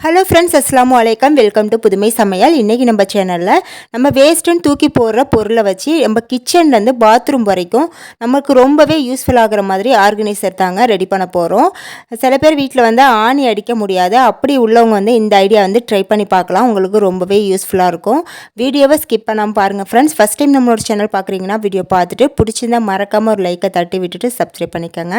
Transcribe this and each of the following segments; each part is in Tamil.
ஹலோ ஃப்ரெண்ட்ஸ் அஸ்ஸலாமு வலைக்கம் வெல்கம் டு புதுமை சமையல் இன்றைக்கி நம்ம சேனலில் நம்ம வேஸ்ட்டுன்னு தூக்கி போடுற பொருளை வச்சு நம்ம கிச்சன்லேருந்து பாத்ரூம் வரைக்கும் நமக்கு ரொம்பவே யூஸ்ஃபுல் ஆகிற மாதிரி ஆர்கனைசர் தாங்க ரெடி பண்ண போகிறோம் சில பேர் வீட்டில் வந்து ஆணி அடிக்க முடியாது. அப்படி உள்ளவங்க வந்து இந்த ஐடியா வந்து ட்ரை பண்ணி பார்க்கலாம். உங்களுக்கு ரொம்பவே யூஸ்ஃபுல்லாக இருக்கும். வீடியோவை ஸ்கிப் பண்ணாமல் பாருங்கள் ஃப்ரெண்ட்ஸ் ஃபஸ்ட் டைம் நம்மளோட சேனல் பார்க்குறீங்கன்னா வீடியோ பார்த்துட்டு பிடிச்சிருந்தா மறக்காமல் ஒரு லைக்கை தட்டி விட்டுட்டு சப்ஸ்கிரைப் பண்ணிக்கோங்க.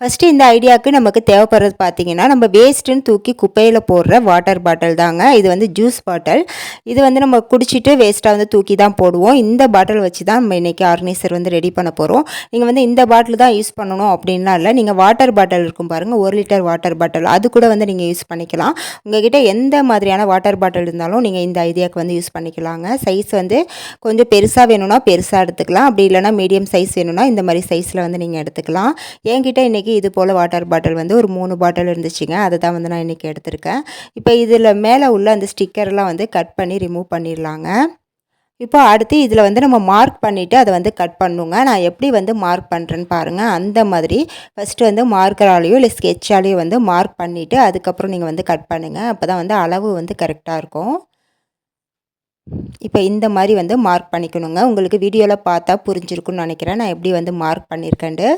ஃபஸ்ட்டு இந்த ஐடியாவுக்கு நமக்கு தேவைப்படுறது பார்த்தீங்கன்னா நம்ம வேஸ்ட்டுன்னு தூக்கி குப்பையில் போடுற வாட்டர் பாட்டில் தாங்க. இது வந்து ஜூஸ் பாட்டில் இது வந்து நம்ம குடிச்சிட்டு வேஸ்ட்டாக வந்து தூக்கி தான் போடுவோம். இந்த பாட்டில் வச்சு தான் நம்ம இன்றைக்கி ஆர்கனைசர் வந்து ரெடி பண்ண போகிறோம் நீங்கள் வந்து இந்த பாட்டில் தான் யூஸ் பண்ணணும் அப்படின்லாம் இல்லை நீங்கள் வாட்டர் பாட்டில் இருக்கும் பாருங்கள் ஒரு லிட்டர் வாட்டர் பாட்டில் அது கூட வந்து நீங்கள் யூஸ் பண்ணிக்கலாம். உங்ககிட்ட எந்த மாதிரியான வாட்டர் பாட்டில் இருந்தாலும் நீங்கள் இந்த ஐடியாவுக்கு வந்து யூஸ் பண்ணிக்கலாங்க. சைஸ் வந்து கொஞ்சம் பெருசாக வேணும்னா பெருசாக எடுத்துக்கலாம். அப்படி இல்லைனா மீடியம் சைஸ் வேணும்னா இந்த மாதிரி சைஸில் வந்து நீங்கள் எடுத்துக்கலாம். என்கிட்ட இன்றைக்கி இன்றைக்கி இது போல் வாட்டர் பாட்டில் வந்து ஒரு மூணு பாட்டில் இருந்துச்சுங்க. அதை தான் வந்து நான் இன்றைக்கி எடுத்திருக்கேன். இப்போ இதில் மேலே உள்ள அந்த ஸ்டிக்கர்லாம் வந்து கட் பண்ணி ரிமூவ் பண்ணிடலாங்க. இப்போ அடுத்து இதில் வந்து நம்ம மார்க் பண்ணிவிட்டு அதை வந்து கட் பண்ணுங்க. நான் எப்படி வந்து மார்க் பண்ணுறேன்னு பாருங்கள் அந்த மாதிரி ஃபஸ்ட்டு வந்து மார்க்கராலேயோ இல்லை ஸ்கெட்சாலேயோ வந்து மார்க் பண்ணிவிட்டு அதுக்கப்புறம் நீங்கள் வந்து கட் பண்ணுங்கள் அப்போ தான் வந்து அளவு வந்து கரெக்டாக இருக்கும். இப்போ இந்த மாதிரி வந்து மார்க் பண்ணிக்கணுங்க. உங்களுக்கு வீடியோவில் பார்த்தா புரிஞ்சிருக்குன்னு நினைக்கிறேன். நான் எப்படி வந்து மார்க் பண்ணியிருக்கேன்ட்டு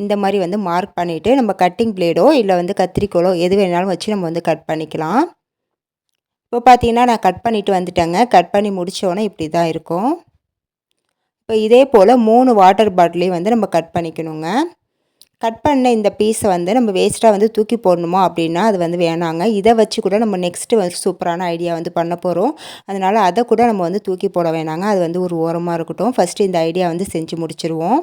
இந்த மாதிரி வந்து மார்க் பண்ணிவிட்டு நம்ம கட்டிங் பிளேடோ இல்லை வந்து கத்திரிக்கோலோ எது வேணாலும் வச்சு நம்ம வந்து கட் பண்ணிக்கலாம். இப்போ பார்த்தீங்கன்னா நான் கட் பண்ணிவிட்டு வந்துட்டேங்க. கட் பண்ணி முடித்தோடனே இப்படி தான் இருக்கும். இப்போ இதே போல் மூணு வாட்டர் பாட்டிலையும் வந்து நம்ம கட் பண்ணிக்கணுங்க. கட் பண்ண இந்த பீஸை வந்து நம்ம வேஸ்ட்டாக வந்து தூக்கி போடணுமா அப்படின்னா அது வந்து வேணாங்க. இதை வச்சு கூட நம்ம நெக்ஸ்ட்டு வந்து சூப்பரான ஐடியா வந்து பண்ண போகிறோம் அதனால் அதை கூட நம்ம வந்து தூக்கி போட வேணாங்க. அது வந்து ஒரு ஓரமாக இருக்கட்டும். ஃபஸ்ட்டு இந்த ஐடியா வந்து செஞ்சு முடிச்சிருவோம்.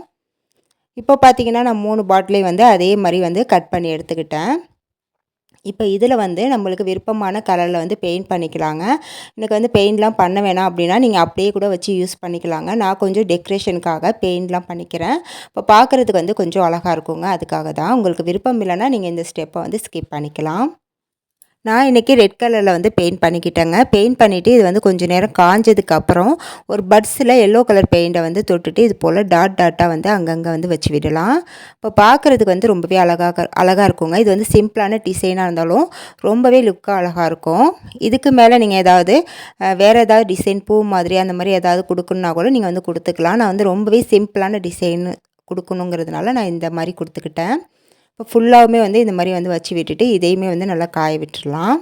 இப்போ பார்த்திங்கன்னா நான் மூணு பாட்டிலையும் வந்து அதே மாதிரி வந்து கட் பண்ணி எடுத்துக்கிட்டேன். இப்போ இதில் வந்து நம்மளுக்கு விருப்பமான கலரில் வந்து பெயிண்ட் பண்ணிக்கலாங்க. எனக்கு வந்து பெயிண்ட்லாம் பண்ண வேணாம் அப்படின்னா நீங்கள் அப்படியே கூட வச்சு யூஸ் பண்ணிக்கலாங்க. நான் கொஞ்சம் டெக்கரேஷனுக்காக பெயிண்ட்லாம் பண்ணிக்கிறேன். இப்போ பார்க்குறதுக்கு வந்து கொஞ்சம் அழகாக இருக்குங்க. அதுக்காக தான். உங்களுக்கு விருப்பம் இல்லைன்னா நீங்கள் இந்த ஸ்டெப்பை வந்து ஸ்கிப் பண்ணிக்கலாம். நான் இன்றைக்கி ரெட் கலரில் வந்து பெயிண்ட் பண்ணிக்கிட்டேங்க. பெயிண்ட் பண்ணிவிட்டு இது வந்து கொஞ்சம் நேரம் காஞ்சதுக்கப்புறம் ஒரு பட்ஸில் எல்லோ கலர் பெயிண்ட்டை வந்து தொட்டுட்டு இது போல் டாட் டாட்டாக வந்து அங்கங்கே வந்து வச்சு விடலாம். இப்போ பார்க்குறதுக்கு வந்து ரொம்பவே அழகாக அழகாக இருக்குங்க. இது வந்து சிம்பிளான டிசைனாக இருந்தாலும் ரொம்பவே லுக்காக அழகாக இருக்கும். இதுக்கு மேலே நீங்கள் ஏதாவது வேறு ஏதாவது டிசைன் பூ மாதிரி அந்த மாதிரி ஏதாவது கொடுக்கணுன்னா கூட நீங்கள் வந்து கொடுத்துக்கலாம். நான் வந்து ரொம்பவே சிம்பிளான டிசைன் கொடுக்கணுங்கிறதுனால நான் இந்த மாதிரி கொடுத்துக்கிட்டேன். இப்போ ஃபுல்லாகவுமே வந்து இந்த மாதிரி வந்து வச்சு விட்டுட்டு இதையுமே வந்து நல்லா காய விட்டுடலாம்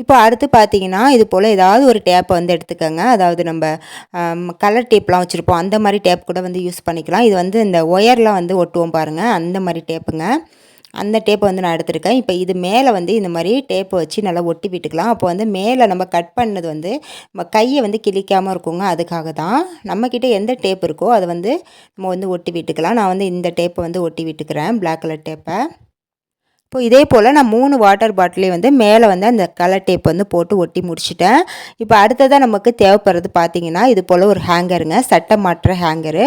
இப்போ அடுத்து பார்த்தீங்கன்னா இது போல் ஏதாவது ஒரு டேப்பை வந்து எடுத்துக்கோங்க. அதாவது நம்ம கலர் டேப்லாம் வச்சுருப்போம். அந்த மாதிரி டேப் கூட வந்து யூஸ் பண்ணிக்கலாம். இது வந்து இந்த ஒயர்லாம் வந்து ஒட்டுவோம் பாருங்கள் அந்த மாதிரி டேப்புங்க அந்த டேப்பை வந்து நான் எடுத்திருக்கேன். இப்போ இது மேலே வந்து இந்த மாதிரி டேப்பை வச்சு நல்லா ஒட்டி விட்டுக்கலாம். அப்போ வந்து மேலே நம்ம கட் பண்ணது வந்து நம்ம கையை வந்து கிழிக்காமல் இருக்குங்க. அதுக்காக தான் நம்மக்கிட்ட எந்த டேப் இருக்கோ அதை வந்து நம்ம வந்து ஒட்டி விட்டுக்கலாம். நான் வந்து இந்த டேப்பை வந்து ஒட்டி விட்டுக்கிறேன். பிளாக் கலர் டேப்பை இப்போ இதே போல் நான் மூணு வாட்டர் பாட்டிலையும் வந்து மேலே வந்து அந்த கலர் டேப் வந்து போட்டு ஒட்டி முடிச்சிட்டேன். இப்போ அடுத்ததாக நமக்கு தேவைப்படுறது பார்த்தீங்கன்னா இது போல் ஒரு ஹேங்கருங்க சட்டை மாற்ற ஹேங்கரு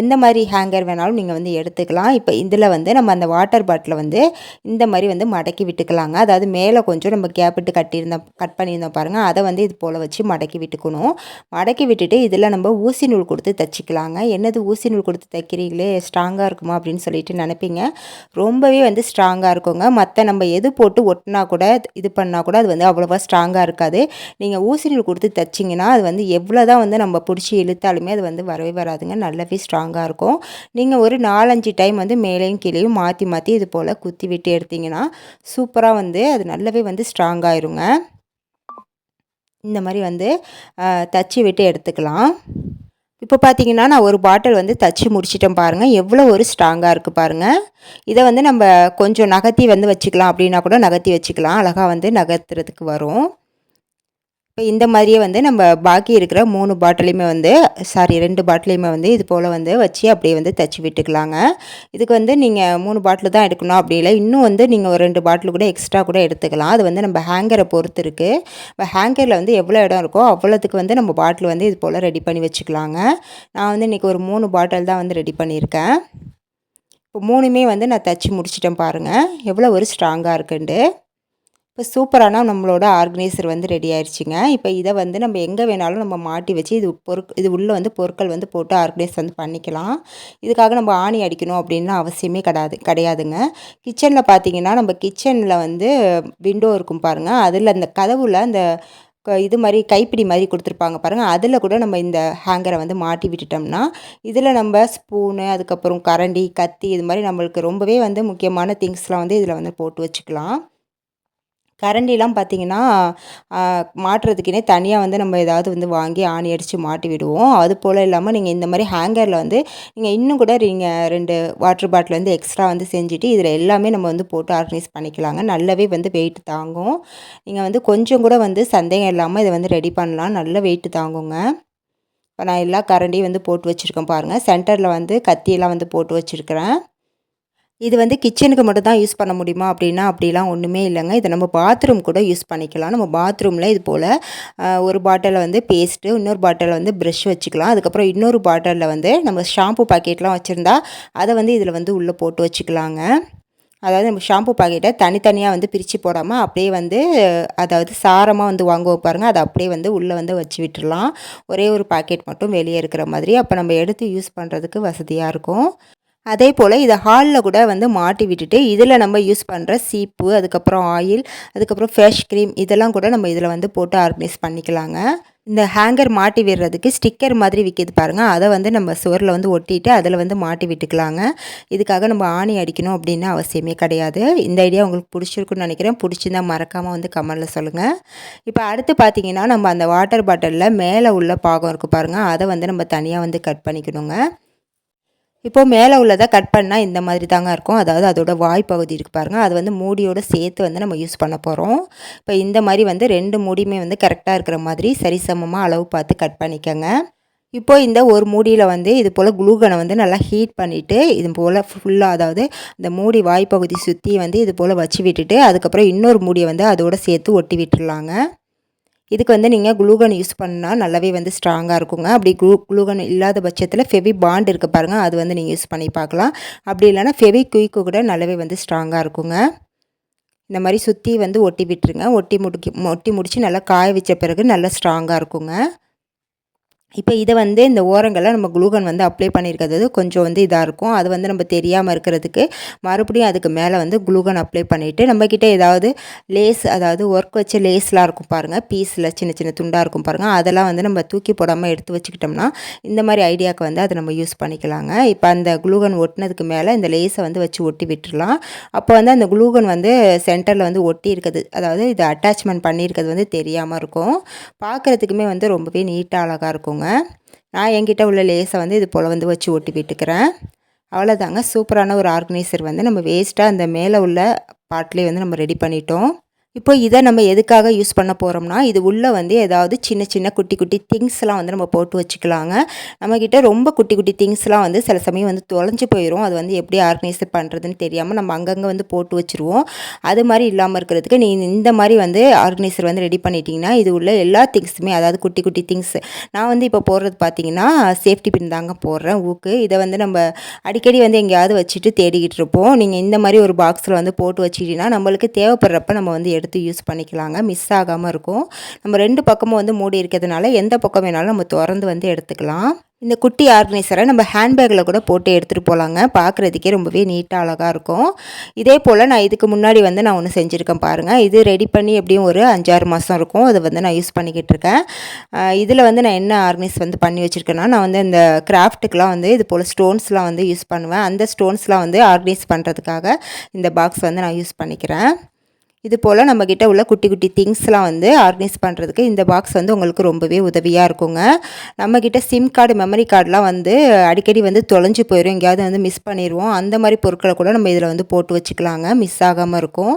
எந்த மாதிரி ஹேங்கர் வேணாலும் நீங்கள் வந்து எடுத்துக்கலாம். இப்போ இதில் வந்து நம்ம அந்த வாட்டர் பாட்டிலை வந்து இந்த மாதிரி வந்து மடக்கி விட்டுக்கலாங்க. அதாவது மேலே கொஞ்சம் நம்ம கேப்பிட்டு கட்டியிருந்தோம் கட் பண்ணியிருந்தோம் பாருங்கள் அதை வந்து இது போல் வச்சு மடக்கி விட்டுக்கணும். மடக்கி விட்டுட்டு இதில் நம்ம ஊசி நூல் கொடுத்து தைச்சிக்கலாங்க. என்னது ஊசி நூல் கொடுத்து தைக்கிறீங்களே? ஸ்ட்ராங்காக இருக்குமா அப்படின்னு சொல்லிட்டு நினைப்பீங்க. ரொம்பவே வந்து ஸ்ட்ராங்காக இருக்குங்க. வச்சுக்கோங்க. மற்ற நம்ம எது போட்டு ஒட்டினா கூட இது பண்ணால் கூட அது வந்து அவ்வளோவா ஸ்ட்ராங்காக இருக்காது. நீங்கள் ஊசி கொடுத்து தைச்சிங்கன்னா அது வந்து எவ்வளோ தான் வந்து நம்ம பிடிச்சி இழுத்தாலுமே அது வந்து வரவே வராதுங்க. நல்லாவே ஸ்ட்ராங்காக இருக்கும். நீங்கள் ஒரு நாலஞ்சு டைம் வந்து மேலேயும் கீழேயும் மாற்றி மாற்றி இது போல் குத்தி விட்டு எடுத்திங்கன்னா சூப்பராக வந்து அது நல்லாவே வந்து ஸ்ட்ராங்காயிருங்க இந்த மாதிரி வந்து தச்சு விட்டு எடுத்துக்கலாம். இப்போ பார்த்தீங்கன்னா நான் ஒரு பாட்டில் வந்து தச்சு முடிச்சிட்டேன் பாருங்கள் எவ்வளோ ஒரு ஸ்ட்ராங்காக இருக்குது பாருங்கள் இதை வந்து நம்ம கொஞ்சம் நகர்த்தி வந்து வச்சுக்கலாம் அப்படின்னா கூட நகர்த்தி வச்சுக்கலாம். அழகாக வந்து நகர்த்துறதுக்கு வரும். இப்போ இந்த மாதிரியே வந்து நம்ம பாக்கி இருக்கிற மூணு பாட்டிலையுமே வந்து சாரி ரெண்டு பாட்டிலையுமே வந்து இது போல் வந்து வச்சு அப்படியே வந்து தைச்சி விட்டுக்கலாங்க. இதுக்கு வந்து நீங்கள் மூணு பாட்டில் தான் எடுக்கணும் அப்படி இல்லை இன்னும் வந்து நீங்கள் ஒரு ரெண்டு பாட்டில் கூட எக்ஸ்ட்ரா கூட எடுத்துக்கலாம். அது வந்து நம்ம ஹேங்கரை பொறுத்து இருக்குது இப்போ ஹேங்கரில் வந்து எவ்வளோ இடம் இருக்கோ அவ்வளோத்துக்கு வந்து நம்ம பாட்டில் வந்து இது போல் ரெடி பண்ணி வச்சுக்கலாங்க. நான் வந்து இன்றைக்கி ஒரு மூணு பாட்டில் தான் வந்து ரெடி பண்ணியிருக்கேன். இப்போ மூணுமே வந்து நான் தச்சு முடிச்சிட்டேன் பாருங்கள் எவ்வளோ ஒரு ஸ்ட்ராங்காக இருக்குன்ட்டு. இப்போ சூப்பரான நம்மளோட ஆர்கனைசர் வந்து ரெடி ஆயிடுச்சுங்க இப்போ இதை வந்து நம்ம எங்கே வேணாலும் நம்ம மாட்டி வச்சு இது பொருட் இது உள்ளே வந்து பொருட்கள் வந்து போட்டு ஆர்கனைஸ் வந்து பண்ணிக்கலாம். இதுக்காக நம்ம ஆணி அடிக்கணும் அப்படின்னு அவசியமே கிடையாது கிடையாதுங்க. கிச்சனில் பார்த்தீங்கன்னா நம்ம கிச்சனில் வந்து விண்டோ இருக்கும் பாருங்கள் அதில் அந்த கதவுல அந்த இது மாதிரி கைப்பிடி மாதிரி கொடுத்துருப்பாங்க பாருங்கள் அதில் கூட நம்ம இந்த ஹேங்கரை வந்து மாட்டி விட்டுட்டோம்னா இதில் நம்ம ஸ்பூனு அதுக்கப்புறம் கரண்டி கத்தி இது மாதிரி நம்மளுக்கு ரொம்பவே வந்து முக்கியமான திங்ஸ்லாம் வந்து இதில் வந்து போட்டு வச்சுக்கலாம். கரண்டிலாம் பார்த்திங்கன்னா மாட்டுறதுக்குனே தனியாக வந்து நம்ம ஏதாவது வந்து வாங்கி ஆணி அடித்து மாட்டி விடுவோம். அது போல் இல்லாமல் நீங்கள் இந்த மாதிரி ஹேங்கரில் வந்து நீங்கள் இன்னும் கூட நீங்கள் ரெண்டு வாட்டர் பாட்டில் வந்து எக்ஸ்ட்ரா வந்து செஞ்சுட்டு இதில் எல்லாமே நம்ம வந்து போட்டு ஆர்கனைஸ் பண்ணிக்கலாங்க. நல்லாவே வந்து வெயிட் தாங்கும். நீங்கள் வந்து கொஞ்சம் கூட வந்து சந்தேகம் இல்லாமல் இதை வந்து ரெடி பண்ணலாம். நல்ல வெயிட் தாங்குங்க. இப்போ நான் எல்லா கரண்டியும் வந்து போட்டு வச்சுருக்கேன் பாருங்கள் சென்டரில் வந்து கத்தியெல்லாம் வந்து போட்டு வச்சுருக்கிறேன். இது வந்து கிச்சனுக்கு மட்டும் தான் யூஸ் பண்ண முடியுமா அப்படின்னா அப்படிலாம் ஒன்றுமே இல்லைங்க. இதை நம்ம பாத்ரூம் கூட யூஸ் பண்ணிக்கலாம். நம்ம பாத்ரூமில் இது போல் ஒரு பாட்டிலில் வந்து பேஸ்ட்டு இன்னொரு பாட்டிலில் வந்து ப்ரெஷ் வச்சுக்கலாம். அதுக்கப்புறம் இன்னொரு பாட்டிலில் வந்து நம்ம ஷாம்பு பாக்கெட்லாம் வச்சுருந்தா அதை வந்து இதில் வந்து உள்ளே போட்டு வச்சுக்கலாங்க. அதாவது நம்ம ஷாம்பு பாக்கெட்டை தனித்தனியாக வந்து பிரித்து போடாமல் அப்படியே வந்து அதாவது சாரமாக வந்து வாங்க பாருங்கள் அதை அப்படியே வந்து உள்ளே வந்து வச்சு விட்டுடலாம் ஒரே ஒரு பாக்கெட் மட்டும் வெளியே இருக்கிற மாதிரி. அப்போ நம்ம எடுத்து யூஸ் பண்ணுறதுக்கு வசதியாக இருக்கும். அதே போல் இதை ஹாலில் கூட வந்து மாட்டி விட்டுட்டு இதில் நம்ம யூஸ் பண்ணுற சீப்பு அதுக்கப்புறம் ஆயில் அதுக்கப்புறம் ஃபேஷ் க்ரீம் இதெல்லாம் கூட நம்ம இதில் வந்து போட்டு ஆர்கனைஸ் பண்ணிக்கலாங்க. இந்த ஹேங்கர் மாட்டி விடுறதுக்கு ஸ்டிக்கர் மாதிரி விற்கிது பாருங்கள் அதை வந்து நம்ம சுவரில் வந்து ஒட்டிட்டு அதில் வந்து மாட்டி விட்டுக்கலாங்க. இதுக்காக நம்ம ஆணி அடிக்கணும் அப்படின்னு அவசியமே கிடையாது. இந்த ஐடியா உங்களுக்கு பிடிச்சிருக்குன்னு நினைக்கிறேன். பிடிச்சிருந்தா மறக்காமல் வந்து கமெண்டில் சொல்லுங்கள் இப்போ அடுத்து பார்த்தீங்கன்னா நம்ம அந்த வாட்டர் பாட்டிலில் மேலே உள்ள பாகம் இருக்குது பாருங்கள் அதை வந்து நம்ம தனியாக வந்து கட் பண்ணிக்கணுங்க. இப்போது மேலே உள்ளதை கட் பண்ணால் இந்த மாதிரி தாங்க இருக்கும். அதாவது அதோட வாய்ப்பகுதி இருக்குது பாருங்கள் அது வந்து மூடியோடு சேர்த்து வந்து நம்ம யூஸ் பண்ண போகிறோம் இப்போ இந்த மாதிரி வந்து ரெண்டு மூடியுமே வந்து கரெக்டாக இருக்கிற மாதிரி சரிசமமாக அளவு பார்த்து கட் பண்ணிக்கோங்க. இப்போ இந்த ஒரு மூடியில் வந்து இது போல் குளூகனை வந்து நல்லா ஹீட் பண்ணிவிட்டு இது போல் ஃபுல்லாக அதாவது இந்த மூடி வாய்ப்பகுதி சுற்றி வந்து இது போல் வச்சு விட்டுட்டு அதுக்கப்புறம் இன்னொரு மூடியை வந்து அதோடு சேர்த்து ஒட்டி விட்டுடலாங்க இதுக்கு வந்து நீங்கள் குளூகன் யூஸ் பண்ணால் நல்லாவே வந்து ஸ்ட்ராங்காக இருக்குங்க. அப்படி குளூ குளூகன் இல்லாத பட்சத்தில் ஃபெவி பாண்ட் இருக்குது பாருங்கள் அது வந்து நீங்கள் யூஸ் பண்ணி பார்க்கலாம் அப்படி இல்லைனா ஃபெவி குயிக்கு கூட நல்லாவே வந்து ஸ்ட்ராங்காக இருக்குங்க. இந்த மாதிரி சுற்றி வந்து ஒட்டி விட்டுருங்க. ஒட்டி முடிக்கி ஒட்டி முடித்து நல்லா காய வச்ச பிறகு நல்லா ஸ்ட்ராங்காக இருக்குங்க. இப்போ இதை வந்து இந்த ஓரங்களில் நம்ம குளூகன் வந்து அப்ளை பண்ணியிருக்கிறது கொஞ்சம் வந்து இதாக இருக்கும். அது வந்து நம்ம தெரியாமல் இருக்கிறதுக்கு மறுபடியும் அதுக்கு மேலே வந்து குளூகன் அப்ளை பண்ணிவிட்டு நம்மக்கிட்ட ஏதாவது லேஸ் அதாவது ஒர்க் வச்ச லேஸ்லாம் இருக்கும் பாருங்கள் பீஸில் சின்ன சின்ன துண்டாக இருக்கும் பாருங்கள் அதெல்லாம் வந்து நம்ம தூக்கி போடாமல் எடுத்து வச்சுக்கிட்டோம்னா இந்த மாதிரி ஐடியாவுக்கு வந்து அதை நம்ம யூஸ் பண்ணிக்கலாங்க. இப்போ அந்த குளூகன் ஒட்டினதுக்கு மேலே இந்த லேஸை வந்து வச்சு ஒட்டி விட்டுடலாம் அப்போ வந்து அந்த குளூகன் வந்து சென்டரில் வந்து ஒட்டி இருக்குது. அதாவது இது அட்டாச்மெண்ட் பண்ணியிருக்கிறது வந்து தெரியாமல் இருக்கும். பார்க்குறதுக்குமே வந்து ரொம்பவே நீட்டாக அழகாக இருக்குங்க. நான் என்கிட்ட உள்ள லேஸை வந்து இது போல் வந்து வச்சு ஒட்டி விட்டுக்கிறேன். அவ்வளோதாங்க சூப்பரான ஒரு ஆர்கனைசர் வந்து நம்ம வேஸ்ட்டாக அந்த மேலே உள்ள பாட்டிலே வந்து நம்ம ரெடி பண்ணிட்டோம். இப்போ இதை நம்ம எதுக்காக யூஸ் பண்ண போகிறோம்னா இது உள்ளே வந்து ஏதாவது சின்ன சின்ன குட்டி குட்டி திங்ஸ்லாம் வந்து நம்ம போட்டு வச்சுக்கலாங்க. நம்மக்கிட்ட ரொம்ப குட்டி குட்டி திங்ஸ்லாம் வந்து சில சமயம் வந்து தொலைஞ்சு போயிடும் அது வந்து எப்படி ஆர்கனைஸ் பண்ணுறதுன்னு தெரியாமல் நம்ம அங்கங்கே வந்து போட்டு வச்சுருவோம். அது மாதிரி இல்லாமல் இருக்கிறதுக்கு நீ இந்த மாதிரி வந்து ஆர்கனைசர் வந்து ரெடி பண்ணிட்டீங்கன்னா இது உள்ள எல்லா திங்ஸுமே அதாவது குட்டி குட்டி திங்ஸ் நான் வந்து இப்போ போடுறது பார்த்தீங்கன்னா சேஃப்டி பின் தாங்க போடுறேன் ஊக்கு. இதை வந்து நம்ம அடிக்கடி வந்து எங்கேயாவது வச்சுட்டு தேடிக்கிட்டு இருப்போம். நீங்கள் இந்த மாதிரி ஒரு பாக்ஸில் வந்து போட்டு வச்சுக்கிட்டிங்கன்னா நம்மளுக்கு தேவைப்படுறப்ப நம்ம வந்து எடுத்து யூஸ் பண்ணிக்கலாங்க. மிஸ் ஆகாமல் இருக்கும். நம்ம ரெண்டு பக்கமும் வந்து மூடி இருக்கிறதுனால எந்த பக்கம் வேணாலும் நம்ம திறந்து வந்து எடுத்துக்கலாம். இந்த குட்டி ஆர்கனைசரை நம்ம ஹேண்ட்பேக்கில் கூட போட்டு எடுத்துகிட்டு போகலாங்க பார்க்குறதுக்கே ரொம்பவே நீட்டாக அழகாக இருக்கும். இதே போல் நான் இதுக்கு முன்னாடி வந்து நான் ஒன்று செஞ்சுருக்கேன் பாருங்கள் இது ரெடி பண்ணி எப்படியும் ஒரு அஞ்சாறு மாதம் இருக்கும். அதை வந்து நான் யூஸ் பண்ணிக்கிட்டு இருக்கேன். இதில் வந்து நான் என்ன ஆர்கனைஸ் வந்து பண்ணி வச்சுருக்கேன்னா நான் வந்து இந்த கிராஃப்ட்டுக்கெலாம் வந்து இது போல் ஸ்டோன்ஸ்லாம் வந்து யூஸ் பண்ணுவேன். அந்த ஸ்டோன்ஸ்லாம் வந்து ஆர்கனைஸ் பண்ணுறதுக்காக இந்த பாக்ஸ் வந்து நான் யூஸ் பண்ணிக்கிறேன். இது போல் நம்மக்கிட்ட உள்ள குட்டி குட்டி திங்ஸ்லாம் வந்து ஆர்கனைஸ் பண்ணுறதுக்கு இந்த பாக்ஸ் வந்து உங்களுக்கு ரொம்பவே உதவியாக இருக்குங்க. நம்மக்கிட்ட சிம் கார்டு மெமரி கார்டெலாம் வந்து அடிக்கடி வந்து தொலைஞ்சு போயிடும் எங்கேயாவது வந்து மிஸ் பண்ணிடுவோம் அந்த மாதிரி பொருட்களை கூட நம்ம இதில் வந்து போட்டு வச்சுக்கலாங்க. மிஸ் ஆகாமல் இருக்கும்.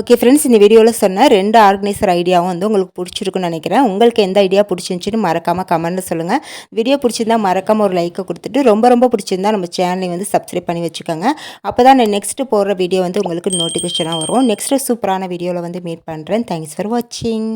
ஓகே ஃப்ரெண்ட்ஸ் இந்த வீடியோவில் சொன்ன ரெண்டு ஆர்கனைசர் ஐடியாவும் வந்து உங்களுக்கு பிடிச்சிருக்குன்னு நினைக்கிறேன். உங்களுக்கு எந்த ஐடியா பிடிச்சிருந்துச்சின்னு மறக்காமல் கமெண்ட்டில் சொல்லுங்கள் வீடியோ பிடிச்சிருந்தா மறக்காமல் ஒரு லைக்கை கொடுத்துட்டு ரொம்ப ரொம்ப பிடிச்சிருந்தா நம்ம சேனலை வந்து சப்ஸ்கிரைப் பண்ணி வச்சுக்கோங்க. அப்போ தான் நான் நெக்ஸ்ட்டு போடுற வீடியோ வந்து உங்களுக்கு நோட்டிஃபிகேஷனாக வரும். நெக்ஸ்ட்டு சூப்பரான வீடியோவில் வந்து மீட் பண்ணுறேன் தேங்க்ஸ் ஃபார் வாட்சிங்